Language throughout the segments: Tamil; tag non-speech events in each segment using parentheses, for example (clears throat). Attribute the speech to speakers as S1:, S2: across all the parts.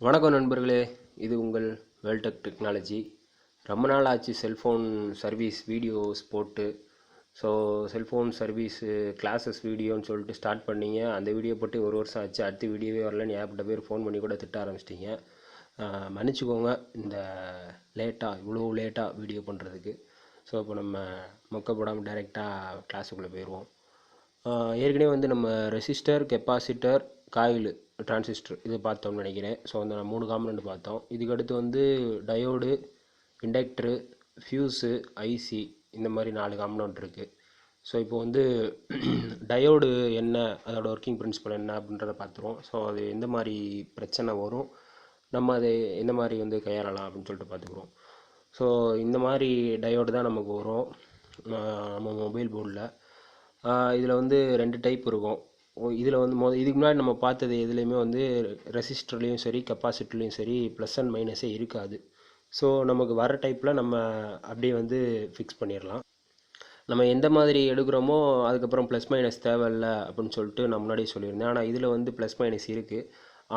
S1: வணக்கம் நண்பர்களே. இது உங்கள் வேல்டெக் டெக்னாலஜி. ரொம்ப நாள் ஆச்சு செல்ஃபோன் சர்வீஸ் வீடியோஸ் போட்டு. ஸோ செல்ஃபோன் சர்வீஸு கிளாஸஸ் வீடியோன்னு சொல்லிட்டு ஸ்டார்ட் பண்ணீங்க. அந்த வீடியோ போட்டு ஒரு வருஷம் ஆச்சு. அடுத்த வீடியோவே வரலன்னு ஏகப்பட்ட பேர் ஃபோன் பண்ணி கூட திட்ட ஆரம்பிச்சிட்டிங்க. மன்னிச்சுக்கோங்க. இந்த லேட்டாக இவ்வளோ லேட்டாக வீடியோ பண்ணுறதுக்கு ஸோ இப்போ நம்ம மொக்கப்படாமல் டைரெக்டாக கிளாஸுக்குள்ளே போயிடுவோம் ஏற்கனவே வந்து நம்ம ரெசிஸ்டர் கெப்பாசிட்டர் காயில் டிரான்சிஸ்டர் இது பார்த்தோம்னு நினைக்கிறேன். ஸோ அந்த மூணு காம்பனண்ட் பார்த்தோம். இதுக்கு அடுத்து வந்து டயோடு இண்டக்டரு ஃபியூஸு ஐசி இந்த மாதிரி நாலு காம்பனண்ட் இருக்குது ஸோ இப்போ வந்து (clears throat) டயோடு என்ன அதோட ஒர்க்கிங் பிரின்சிபல் என்ன அப்படின்றத பார்த்துருவோம். ஸோ அது எந்த மாதிரி பிரச்சனை வரும் நம்ம அதை எந்த மாதிரி வந்து கையாளலாம் அப்படின்னு சொல்லிட்டு பார்த்துக்குறோம். ஸோ இந்த மாதிரி டயோடு தான் நமக்கு வரும் நம்ம மொபைல் போர்டில் இதில் வந்து ரெண்டு டைப் இருக்கும். இதில் வந்து மொ இதுக்கு முன்னாடி நம்ம பார்த்தது எதுலேயுமே வந்து ரெசிஸ்டர்லேயும் சரி கெப்பாசிட்டர்லேயும் சரி ப்ளஸ் அண்ட் மைனஸே இருக்காது. ஸோ நமக்கு வர டைப்பில் நம்ம அப்படியே வந்து ஃபிக்ஸ் பண்ணிடலாம் நம்ம எந்த மாதிரி எடுக்கிறோமோ அதுக்கப்புறம் ப்ளஸ் மைனஸ் தேவையில்ல அப்படின்னு சொல்லிட்டு நான் முன்னாடியே சொல்லியிருந்தேன். ஆனால் இதில் வந்து ப்ளஸ் மைனஸ் இருக்குது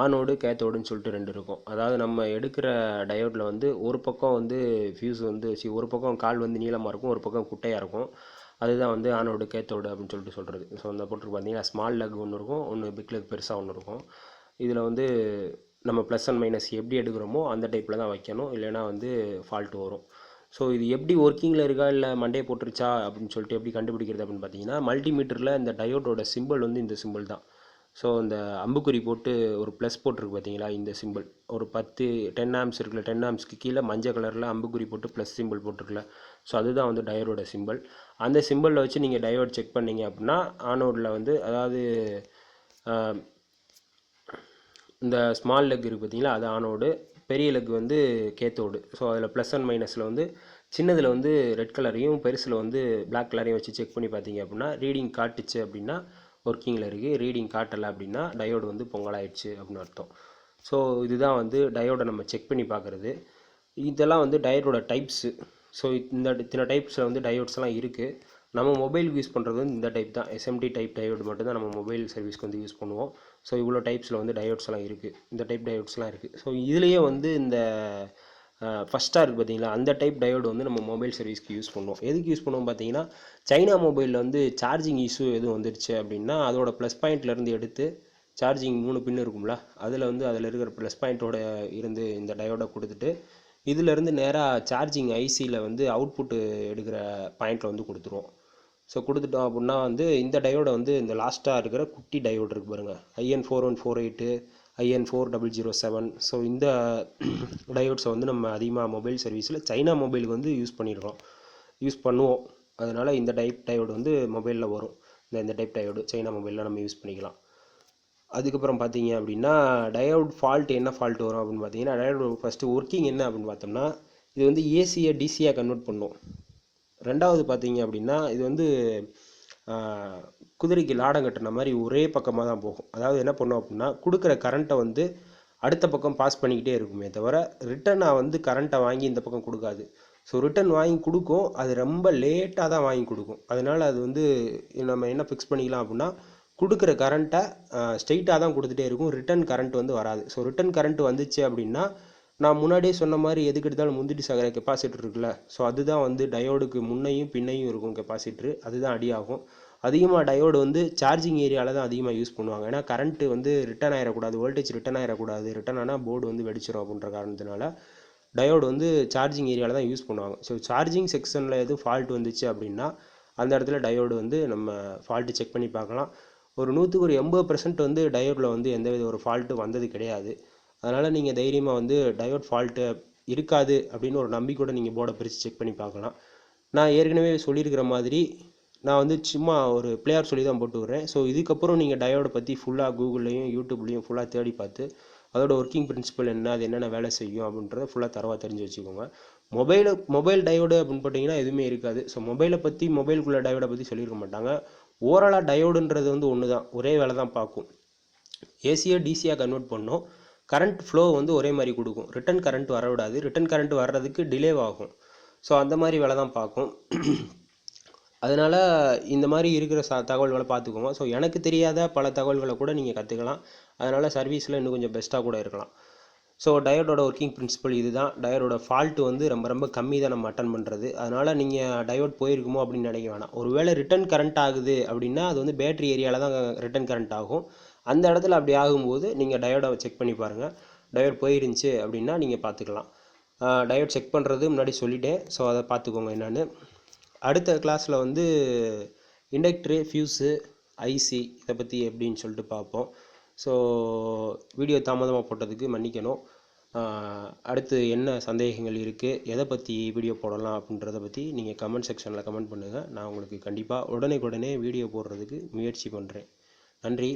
S1: ஆனோடு கேத்தோடுன்னு சொல்லிட்டு ரெண்டு இருக்கும். அதாவது நம்ம எடுக்கிற டயோடில் வந்து ஒரு பக்கம் வந்து ஃபியூஸ் வந்து சி ஒரு பக்கம் கால் வந்து நீளமாக இருக்கும் ஒரு பக்கம் குட்டையாக இருக்கும். அதுதான் வந்து ஆனோடு கேத்தோடு அப்படின்னு சொல்லிட்டு சொல்கிறது ஸோ அந்த போட்டு பார்த்தீங்கன்னா ஸ்மால் லெக் ஒன்று இருக்கும் ஒன்று பிக் லெக் பெருசாக ஒன்று இருக்கும். இதில் வந்து நம்ம ப்ளஸ் அண்ட் மைனஸ் எப்படி எடுக்கிறோமோ அந்த டைப்பில் தான் வைக்கணும். இல்லைன்னா வந்து ஃபால்ட் வரும். ஸோ இது எப்படி ஒர்க்கிங்கில் இருக்கா? இல்லை மண்டே போட்டுருச்சா? அப்படின்னு சொல்லிட்டு எப்படி கண்டுபிடிக்கிறது அப்படின்னு பார்த்தீங்கன்னா மல்டிமீட்டரில் இந்த டயோட்டோட சிம்பிள் வந்து இந்த சிம்பிள் தான். ஸோ இந்த அம்புக்குறி போட்டு ஒரு ப்ளஸ் போட்டிருக்கு பார்த்தீங்களா இந்த சிம்பிள் ஒரு பத்து டென் ஆம்ஸ் இருக்குல்ல டென் ஆம்ஸ்க்கு கீழே மஞ்சள் கலரில் அம்புக்குறி போட்டு ப்ளஸ் சிம்பிள் போட்டிருக்குல்ல. ஸோ அதுதான் வந்து டயோடோட சிம்பிள் அந்த சிம்பிளில் வச்சு நீங்கள் டயோட் செக் பண்ணீங்க அப்படின்னா ஆனோடில் வந்து அதாவது இந்த ஸ்மால் லெக் இருக்குது பார்த்தீங்களா அது ஆனோடு பெரிய லெக் வந்து கேத்தோடு. ஸோ அதில் ப்ளஸ் அண்ட் மைனஸில் வந்து சின்னதில் வந்து ரெட் கலரையும் பெருசில் வந்து பிளாக் கலரையும் வச்சு செக் பண்ணி பார்த்தீங்க அப்படின்னா ரீடிங் காட்டுச்சு அப்படின்னா ஒர்க்கிங்கில் இருக்குது ரீடிங் காட்டலை அப்படின்னா டயோடு வந்து பொங்கலாயிடுச்சு அப்படின்னு அர்த்தம். ஸோ இதுதான் வந்து டயோடை நம்ம செக் பண்ணி பார்க்குறது இதெல்லாம் வந்து டயோடோட டைப்ஸு ஸோ இந்த இத்தனை டைப்ஸில் வந்து டயோட்ஸ்லாம் இருக்குது நம்ம மொபைலுக்கு யூஸ் பண்ணுறது வந்து இந்த டைப் தான். எஸ்எம்டி டைப் டயோட் மட்டும்தான் நம்ம மொபைல் சர்வீஸ்க்கு வந்து யூஸ் பண்ணுவோம். ஸோ இவ்வளோ டைப்ஸில் வந்து டயோட்ஸ்லாம் இருக்குது இந்த டைப் டயோட்ஸ்லாம் இருக்குது ஸோ இதுலேயே வந்து இந்த ஃபஸ்ட்டாக இருக்குது பார்த்தீங்களா அந்த டைப் டயோடு வந்து நம்ம மொபைல் சர்வீஸ்க்கு யூஸ் பண்ணுவோம். எதுக்கு யூஸ் பண்ணுவோம் பார்த்தீங்கன்னா சைனா மொபைலில் வந்து சார்ஜிங் இஷ்யூ எதுவும் வந்துருச்சு அப்படின்னா அதோட ப்ளஸ் பாயிண்ட்லேருந்து எடுத்து சார்ஜிங் மூணு பின் இருக்கும்ல அதில் வந்து அதில் இருக்கிற ப்ளஸ் பாயிண்ட்டோட இருந்து இந்த டயோடை கொடுத்துட்டு இதிலேருந்து நேராக சார்ஜிங் ஐசியில் வந்து அவுட்புட்டு எடுக்கிற பாயிண்ட்டில் வந்து கொடுத்துருவோம். ஸோ கொடுத்துட்டோம் அப்படின்னா வந்து இந்த டயோடை வந்து இந்த லாஸ்ட்டாக இருக்கிற குட்டி டயோடு இருக்குது பாருங்கள் IN four one four eight IN four double zero seven so இந்த (coughs) டயோட்ஸை வந்து நம்ம அதிகமாக மொபைல் சர்வீஸில் சைனா மொபைலுக்கு வந்து யூஸ் பண்ணியிருக்கோம் யூஸ் பண்ணுவோம். அதனால் இந்த டைப் டயோடு வந்து மொபைலில் வரும். இந்த இந்த டைப் டயோடு சைனா மொபைலில் நம்ம யூஸ் பண்ணிக்கலாம். அதுக்கப்புறம் பார்த்தீங்க அப்படின்னா டயோட் ஃபால்ட் என்ன ஃபால்ட் வரும் அப்படின்னு பார்த்தீங்கன்னா டயோட் ஃபஸ்ட்டு ஒர்க்கிங் என்ன அப்படின்னு பார்த்தோம்னா இது வந்து ஏசியை டிசியாக கன்வெர்ட் பண்ணும். ரெண்டாவது பார்த்தீங்க அப்படின்னா இது வந்து குதிரைக்கு லாடம் கட்டுன மாதிரி ஒரே பக்கமாக தான் போகும். அதாவது என்ன பண்ணும் அப்படின்னா கொடுக்குற கரண்ட்டை வந்து அடுத்த பக்கம் பாஸ் பண்ணிக்கிட்டே இருக்குமே தவிர ரிட்டனாக வந்து கரண்ட்டை வாங்கி இந்த பக்கம் கொடுக்காது. ஸோ ரிட்டன் வாங்கி கொடுக்கும். அது ரொம்ப லேட்டாக தான் வாங்கி கொடுக்கும். அதனால் அது வந்து நம்ம என்ன ஃபிக்ஸ் பண்ணிக்கலாம் அப்படின்னா கொடுக்குற கரண்ட்டை ஸ்ட்ரெயிட்டாக தான் கொடுத்துட்டே இருக்கும். ரிட்டன் கரண்ட் வந்து வராது. ஸோ ரிட்டன் கரண்ட் வந்துச்சு அப்படின்னா நான் முன்னாடியே சொன்ன மாதிரி எதுக்கு எடுத்தாலும் முந்திரி சாகிற கெப்பாசிட்டர் இருக்குல்ல. ஸோ அதுதான் வந்து டயோடுக்கு முன்னையும் பின்னையும் இருக்கும் கெப்பாசிட்டர் அதுதான் அடியாகும். அதிகமாக டயோடு வந்து சார்ஜிங் ஏரியாவில் தான் அதிகமாக யூஸ் பண்ணுவாங்க. ஏன்னா கரண்ட்டு வந்து ரிட்டர்ன் ஆகிடக்கூடாது வோல்டேஜ் ரிட்டர்ன் ஆயிடக்கூடாது ரிட்டர்ன் ஆனால் போர்டு வந்து வெடிச்சிடும் அப்படின்ற காரணத்தினால டயோடு வந்து சார்ஜிங் ஏரியாவில் தான் யூஸ் பண்ணுவாங்க. ஸோ சார்ஜிங் செக்ஷனில் எதுவும் ஃபால்ட் வந்துச்சு அப்படின்னா அந்த இடத்துல டயோடு வந்து நம்ம ஃபால்ட்டு செக் பண்ணி பார்க்கலாம். ஒரு நூற்றுக்கு ஒரு எண்பது பர்சன்ட் வந்து டயோடில் வந்து எந்த வித ஒரு ஃபால்ட்டு வந்தது கிடையாது. அதனால் நீங்கள் தைரியமாக வந்து டயோட் ஃபால்ட்டு இருக்காது அப்படின்னு ஒரு நம்பிக்கையோட நீங்கள் போர்டை பிரித்து செக் பண்ணி பார்க்கலாம். நான் ஏற்கனவே சொல்லியிருக்கிற மாதிரி நான் வந்து சும்மா ஒரு பிளேயர் சொல்லி தான் போட்டு விட்றேன். ஸோ இதுக்கப்புறம் நீங்கள் டயோடை பற்றி ஃபுல்லாக கூகுள்லேயும் யூடியூப்லேயும் ஃபுல்லாக தேடி பார்த்து அதோட ஒர்க்கிங் பிரின்சிபல் என்ன அது என்னென்ன வேலை செய்யும் அப்படின்றத ஃபுல்லாக தரவாக தெரிஞ்சு வச்சுக்கோங்க. மொபைலு மொபைல் டயோடு அப்படின்னு பார்த்தீங்கன்னா எதுவுமே இருக்காது. ஸோ மொபைலை பற்றி மொபைலுக்குள்ள டயோடை பற்றி சொல்லியிருக்க மாட்டாங்க. ஓவராலாக டயோடுன்றது வந்து ஒன்று தான் ஒரே வேலை தான் பார்க்கும் ஏசியை டிசியாக கன்வெர்ட் பண்ணோம். கரண்ட் ஃப்ளோ வந்து ஒரே மாதிரி கொடுக்கும். ரிட்டன் கரண்ட் வரவிடாது. ரிட்டன் கரண்ட் வர்றதுக்கு டிலே ஆகும். ஸோ அந்த மாதிரி வேலை தான் பார்க்கும். அதனால் இந்த மாதிரி இருக்கிற ச தகவல்களை பார்த்துக்கோங்க. ஸோ எனக்கு தெரியாத பல தகவல்களை கூட நீங்கள் கற்றுக்கலாம் அதனால் சர்வீஸில் இன்னும் கொஞ்சம் பெஸ்ட்டாக கூட இருக்கலாம். ஸோ டயோடோட ஒர்க்கிங் பிரின்சிபல் இதுதான். டயோடோட ஃபால்ட் வந்து ரொம்ப ரொம்ப கம்மி தான் நம்ம அட்டன் பண்ணுறது அதனால் நீங்கள் டயோட் போயிருக்குமோ அப்படின்னு நினைக்க வேணாம். ஒருவேளை ரிட்டர்ன் கரண்ட் ஆகுது அப்படின்னா அது வந்து பேட்டரி ஏரியாவில் தான் ரிட்டன் கரண்ட் ஆகும். அந்த இடத்துல அப்படி ஆகும்போது நீங்கள் டயோடை செக் பண்ணி பாருங்கள் டயோட் போயிருந்துச்சு அப்படின்னா நீங்கள் பார்த்துக்கலாம் டயோட் செக் பண்ணுறது முன்னாடி சொல்லிட்டேன். ஸோ அதை பார்த்துக்கோங்க என்னென்னு. அடுத்த கிளாஸில் வந்து இண்டக்டரு ஃபியூஸு ஐசி இதை பற்றி எப்படின்னு சொல்லிட்டு பார்ப்போம். ஸோ வீடியோ தாமதமாக போட்டதுக்கு மன்னிக்கணும். அடுத்து என்ன சந்தேகங்கள் இருக்குது எதை பற்றி வீடியோ போடலாம் அப்படின்றத பற்றி நீங்கள் கமெண்ட் செக்ஷனில் கமெண்ட் பண்ணுங்கள் நான் உங்களுக்கு கண்டிப்பாக உடனே வீடியோ போடுறதுக்கு முயற்சி பண்ணுறேன் நன்றி.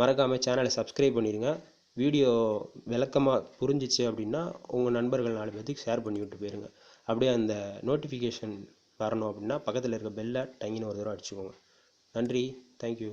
S1: மறக்காமல் சேனலை சப்ஸ்கிரைப் பண்ணிடுங்க வீடியோ விளக்கமாக புரிஞ்சிச்சு அப்படின்னா உங்கள் நண்பர்கள் நாலு பேர்த்துக்கு ஷேர் பண்ணி விட்டு போயிருங்க. அப்படியே அந்த நோட்டிஃபிகேஷன் வரணும் அப்படின்னா பக்கத்தில் இருக்க பெல்லை டங்கின்னு ஒரு தடவை அடிச்சுக்கோங்க. நன்றி. தேங்க்யூ